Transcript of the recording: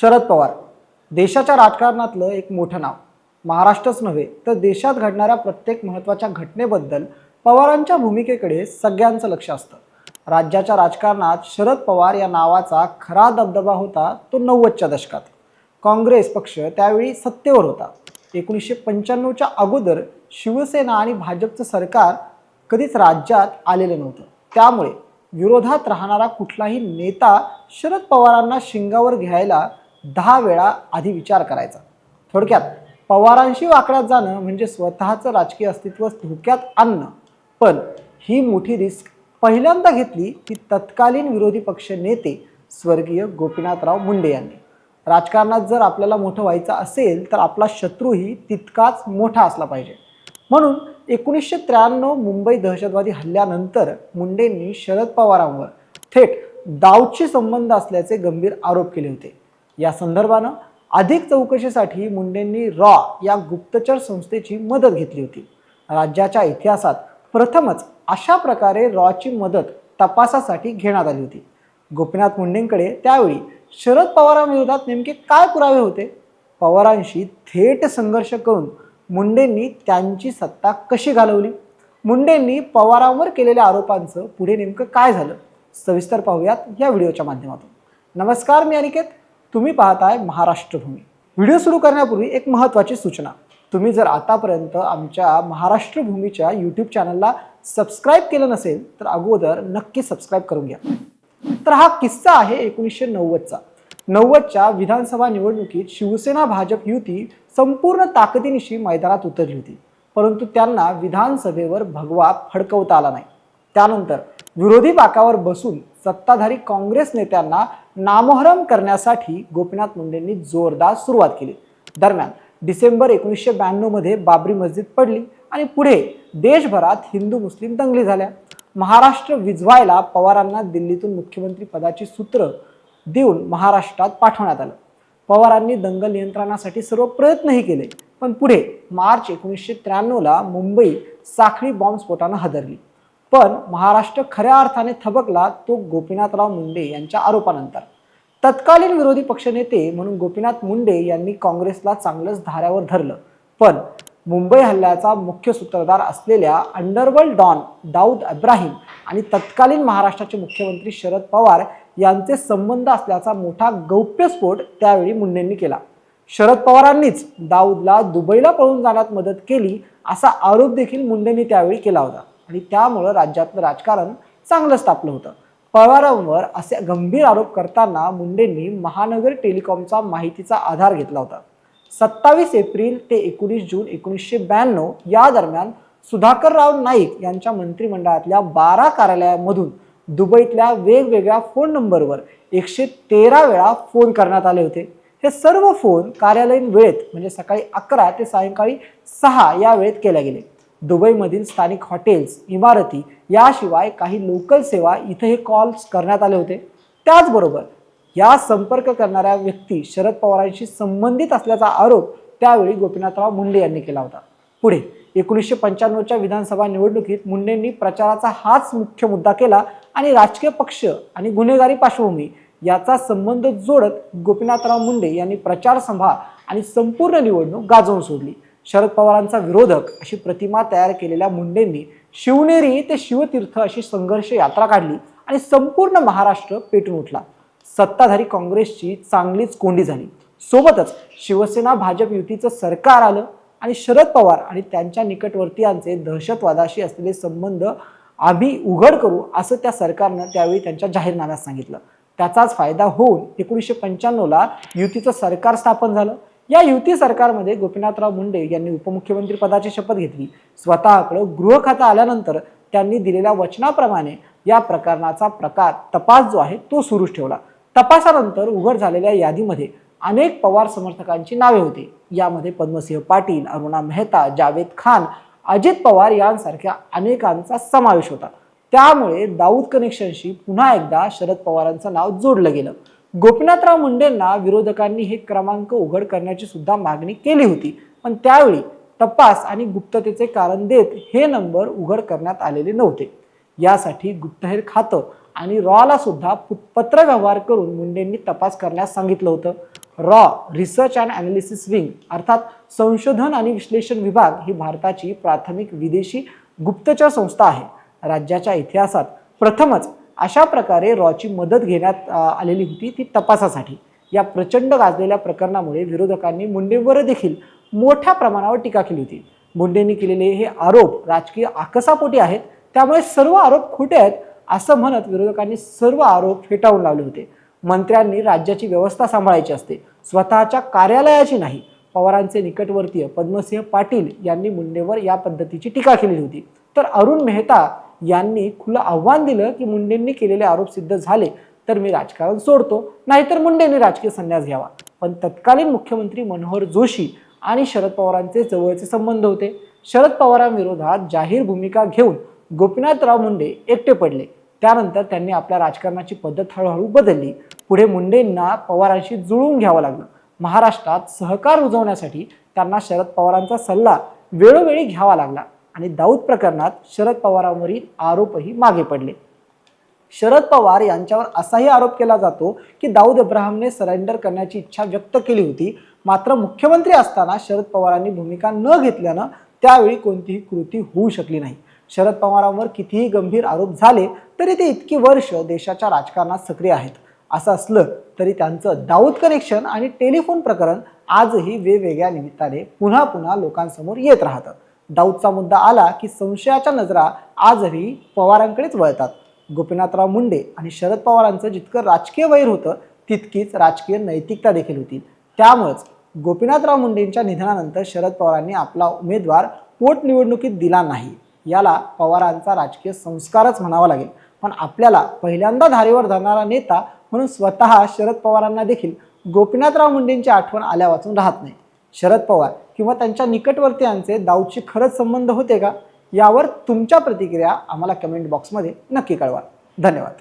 शरद पवार. देशाच्या राजकारणातलं एक मोठं नाव. महाराष्ट्रच नव्हे तर देशात घडणाऱ्या प्रत्येक महत्त्वाच्या घटनेबद्दल पवारांच्या भूमिकेकडे सगळ्यांचं लक्ष असतं. राज्याच्या राजकारणात शरद पवार या नावाचा खरा दबदबा होता तो नव्वदच्या दशकात. काँग्रेस पक्ष त्यावेळी सत्तेवर होता. एकोणीसशे पंच्याण्णवच्या अगोदर शिवसेना आणि भाजपचं सरकार कधीच राज्यात आलेलं नव्हतं. त्यामुळे विरोधात राहणारा कुठलाही नेता शरद पवारांना शिंगावर घ्यायला दहा वेळा आधी विचार करायचा. थोडक्यात पवारांशी वाकड्यात जाणं म्हणजे स्वतःचं राजकीय अस्तित्व धोक्यात आणणं. पण ही मोठी रिस्क पहिल्यांदा घेतली ती तत्कालीन विरोधी पक्ष नेते स्वर्गीय गोपीनाथराव मुंडे यांनी. राजकारणात जर आपल्याला मोठं व्हायचं असेल तर आपला शत्रूही तितकाच मोठा असला पाहिजे. म्हणून एकोणीसशे त्र्याण्णव मुंबई दहशतवादी हल्ल्यानंतर मुंडेंनी शरद पवारांवर थेट दाऊदशी संबंध असल्याचे गंभीर आरोप केले होते. या संदर्भानं अधिक चौकशीसाठी मुंडेंनी रॉ या गुप्तचर संस्थेची मदत घेतली होती. राज्याच्या इतिहासात प्रथमच अशा प्रकारे रॉची मदत तपासासाठी घेण्यात आली होती. गोपीनाथ मुंडेंकडे त्यावेळी शरद पवारांविरोधात नेमके काय पुरावे होते? पवारांशी थेट संघर्ष करून मुंडेंनी त्यांची सत्ता कशी घालवली? मुंडेंनी पवारांवर केलेल्या आरोपांचं पुढे नेमकं काय झालं? सविस्तर पाहूयात या व्हिडिओच्या माध्यमातून. नमस्कार मी अनिकेत. तुम्ही पाहताय महाराष्ट्रभूमी. व्हिडिओ सुरू करण्यापूर्वी एक महत्त्वाची सूचना. तुम्ही जर आतापर्यंत आमच्या महाराष्ट्रभूमीच्या यूट्यूब चॅनलला सबस्क्राईब केलं नसेल तर अगोदर नक्की सबस्क्राईब करून घ्या. तर हा किस्सा आहे एकोणीसशे नव्वदचा. नव्वदच्या विधानसभा निवडणुकीत शिवसेना भाजप युती संपूर्ण ताकदीनिशी मैदानात उतरली होती. परंतु त्यांना विधानसभेवर भगवा फडकवता आला नाही. त्यानंतर विरोधी बाकावर बसून सत्ताधारी काँग्रेस नेत्यांना नामोहरम करण्यासाठी गोपीनाथ मुंडेंनी जोरदार सुरुवात केली. दरम्यान डिसेंबर एकोणीसशे ब्याण्णवमध्ये बाबरी मस्जिद पडली आणि पुढे देशभरात हिंदू मुस्लिम दंगली झाल्या. महाराष्ट्र विझवायला पवारांना दिल्लीतून मुख्यमंत्री पदाची सूत्र देऊन महाराष्ट्रात पाठवण्यात आलं. पवारांनी दंगल नियंत्रणासाठी सर्व प्रयत्नही केले पण पुढे मार्च एकोणीसशे त्र्याण्णवला मुंबई साखळी बॉम्बस्फोटानं हादरली. पण महाराष्ट्र खऱ्या अर्थाने थबकला तो गोपीनाथराव मुंडे यांच्या आरोपानंतर. तत्कालीन विरोधी पक्षनेते म्हणून गोपीनाथ मुंडे यांनी काँग्रेसला चांगलंच धाऱ्यावर धरलं. पण मुंबई हल्ल्याचा मुख्य सूत्रधार असलेल्या अंडरवर्ल्ड डॉन दाऊद अब्राहिम आणि तत्कालीन महाराष्ट्राचे मुख्यमंत्री शरद पवार यांचे संबंध असल्याचा मोठा गौप्यस्फोट त्यावेळी मुंडेंनी केला. शरद पवारांनीच दाऊदला दुबईला पळून जाण्यात मदत केली असा आरोप देखील मुंडेंनी त्यावेळी केला होता. आणि त्यामुळं राज्यातलं राजकारण चांगलंच तापलं होतं. पवारांवर असे गंभीर आरोप करताना मुंडेंनी महानगर टेलिकॉमचा माहितीचा आधार घेतला होता. सत्तावीस एप्रिल ते एकोणीस जून एकोणीसशे ब्याण्णव या दरम्यान सुधाकरराव नाईक यांच्या मंत्रिमंडळातल्या बारा कार्यालयामधून दुबईतल्या वेगवेगळ्या फोन नंबरवर एकशे तेरा वेळा फोन करण्यात आले होते. हे सर्व फोन कार्यालयीन वेळेत म्हणजे सकाळी अकरा ते सायंकाळी सहा या वेळेत केले गेले. दुबईमधील स्थानिक हॉटेल्स इमारती याशिवाय काही लोकल सेवा इथे हे कॉल्स करण्यात आले होते. त्याचबरोबर या संपर्क करणाऱ्या व्यक्ती शरद पवारांशी संबंधित असल्याचा आरोप त्यावेळी गोपीनाथराव मुंडे यांनी केला होता. पुढे एकोणीसशे पंच्याण्णवच्या विधानसभा निवडणुकीत मुंडेंनी प्रचाराचा हाच मुख्य मुद्दा केला आणि राजकीय पक्ष आणि गुन्हेगारी पार्श्वभूमी याचा संबंध जोडत गोपीनाथराव मुंडे यांनी प्रचार सभा आणि संपूर्ण निवडणूक गाजवून सोडली. शरद पवारांचा विरोधक अशी प्रतिमा तयार केलेल्या मुंडेंनी शिवनेरी ते शिवतीर्थ अशी संघर्ष यात्रा काढली आणि संपूर्ण महाराष्ट्र पेटून उठला. सत्ताधारी काँग्रेसची चांगलीच कोंडी झाली. सोबतच शिवसेना भाजप युतीचं सरकार आलं आणि शरद पवार आणि त्यांच्या निकटवर्तीयांचे दहशतवादाशी असलेले संबंध आम्ही उघड करू असं त्या सरकारनं त्यावेळी त्यांच्या जाहीरनाम्यात सांगितलं. त्याचाच फायदा होऊन एकोणीसशे पंच्याण्णवला युतीचं सरकार स्थापन झालं. या युती सरकारमध्ये गोपीनाथराव मुंडे यांनी उपमुख्यमंत्री पदाची शपथ घेतली. स्वतःकडं गृह खातं आल्यानंतर त्यांनी दिलेल्या वचनाप्रमाणे या प्रकरणाचा प्रकार तपास जो आहे तो सुरूच ठेवला. तपासानंतर उघड झालेल्या यादीमध्ये अनेक पवार समर्थकांची नावे होती. यामध्ये पद्मसिंह पाटील अरुणा मेहता जावेद खान अजित पवार यांसारख्या अनेकांचा समावेश होता. त्यामुळे दाऊद कनेक्शनशी पुन्हा एकदा शरद पवारांचं नाव जोडलं गेलं. गोपीनाथराव मुंडेंना विरोधकांनी हे क्रमांक उघड करण्याची सुद्धा मागणी केली होती. पण त्यावेळी तपास आणि गुप्ततेचे कारण देत हे नंबर उघड करण्यात आलेले नव्हते. यासाठी गुप्तहेर खातं आणि रॉला सुद्धा पत्रव्यवहार करून मुंडेंनी तपास करण्यास सांगितलं होतं. रॉ रिसर्च अँड ॲनालिसिस विंग अर्थात संशोधन आणि विश्लेषण विभाग ही भारताची प्राथमिक विदेशी गुप्तचर संस्था आहे. राज्याच्या इतिहासात प्रथमच अशा प्रकारे रॉची मदत घेण्यात आलेली होती ती तपासासाठी. या प्रचंड गाजलेल्या प्रकरणामुळे विरोधकांनी मुंडेंवर देखील मोठ्या प्रमाणावर टीका केली होती. मुंडेंनी केलेले हे आरोप राजकीय आकसापोटी आहेत. त्यामुळे सर्व आरोप खोटे आहेत असं म्हणत विरोधकांनी सर्व आरोप फेटाळून लावले होते. मंत्र्यांनी राज्याची व्यवस्था सांभाळायची असते स्वतःच्या कार्यालयाची नाही. पवारांचे निकटवर्तीय पद्मसिंह पाटील यांनी मुंडेवर या पद्धतीची टीका केली होती. तर अरुण मेहता यांनी खुलं आव्हान दिलं की मुंडेंनी केलेले आरोप सिद्ध झाले तर मी राजकारण सोडतो. नाहीतर मुंडेंनी राजकीय संन्यास घ्यावा. पण तत्कालीन मुख्यमंत्री मनोहर जोशी आणि शरद पवारांचे जवळचे संबंध होते. शरद पवारांविरोधात जाहीर भूमिका घेऊन गोपीनाथराव मुंडे एकटे पडले. त्यानंतर त्यांनी आपल्या राजकारणाची पद्धत हळूहळू बदलली. पुढे मुंडेंना पवारांशी जुळवून घ्यावं लागलं. महाराष्ट्रात सहकार रुजवण्यासाठी त्यांना शरद पवारांचा सल्ला वेळोवेळी घ्यावा लागला. आणि दाऊद प्रकरणात शरद पवारांवरील आरोपही मागे पडले. शरद पवार यांच्यावर असाही आरोप केला जातो की दाऊद अब्राहमने सरेंडर करण्याची इच्छा व्यक्त केली होती. मात्र मुख्यमंत्री असताना शरद पवारांनी भूमिका न घेतल्यानं त्यावेळी कोणतीही कृती होऊ शकली नाही. शरद पवारांवर कितीही गंभीर आरोप झाले तरी ते इतकी वर्ष देशाच्या राजकारणात सक्रिय आहेत. असं असलं तरी त्यांचं दाऊद कनेक्शन आणि टेलिफोन प्रकरण आजही वेगवेगळ्या निमित्ताने पुन्हा पुन्हा लोकांसमोर येत राहतं. डाऊटचा मुद्दा आला की संशयाच्या नजरा आजही पवारांकडेच वळतात. गोपीनाथराव मुंडे आणि शरद पवारांचं जितकं राजकीय वैर होतं तितकीच राजकीय नैतिकता देखील होती. त्यामुळेच गोपीनाथराव मुंडेंच्या निधनानंतर शरद पवारांनी आपला उमेदवार पोटनिवडणुकीत दिला नाही. याला पवारांचा राजकीय संस्कारच म्हणावा लागेल. पण आपल्याला पहिल्यांदा धारेवर धरणारा नेता म्हणून स्वतः शरद पवारांना देखील गोपीनाथराव मुंडेंची आठवण आल्या वाचून राहत नाही. शरद पवार किंवा त्यांच्या निकटवर्तीयांचे दाऊदशी खरंच संबंध होते का? यावर तुमच्या प्रतिक्रिया आम्हाला कमेंट बॉक्समध्ये नक्की कळवा. धन्यवाद.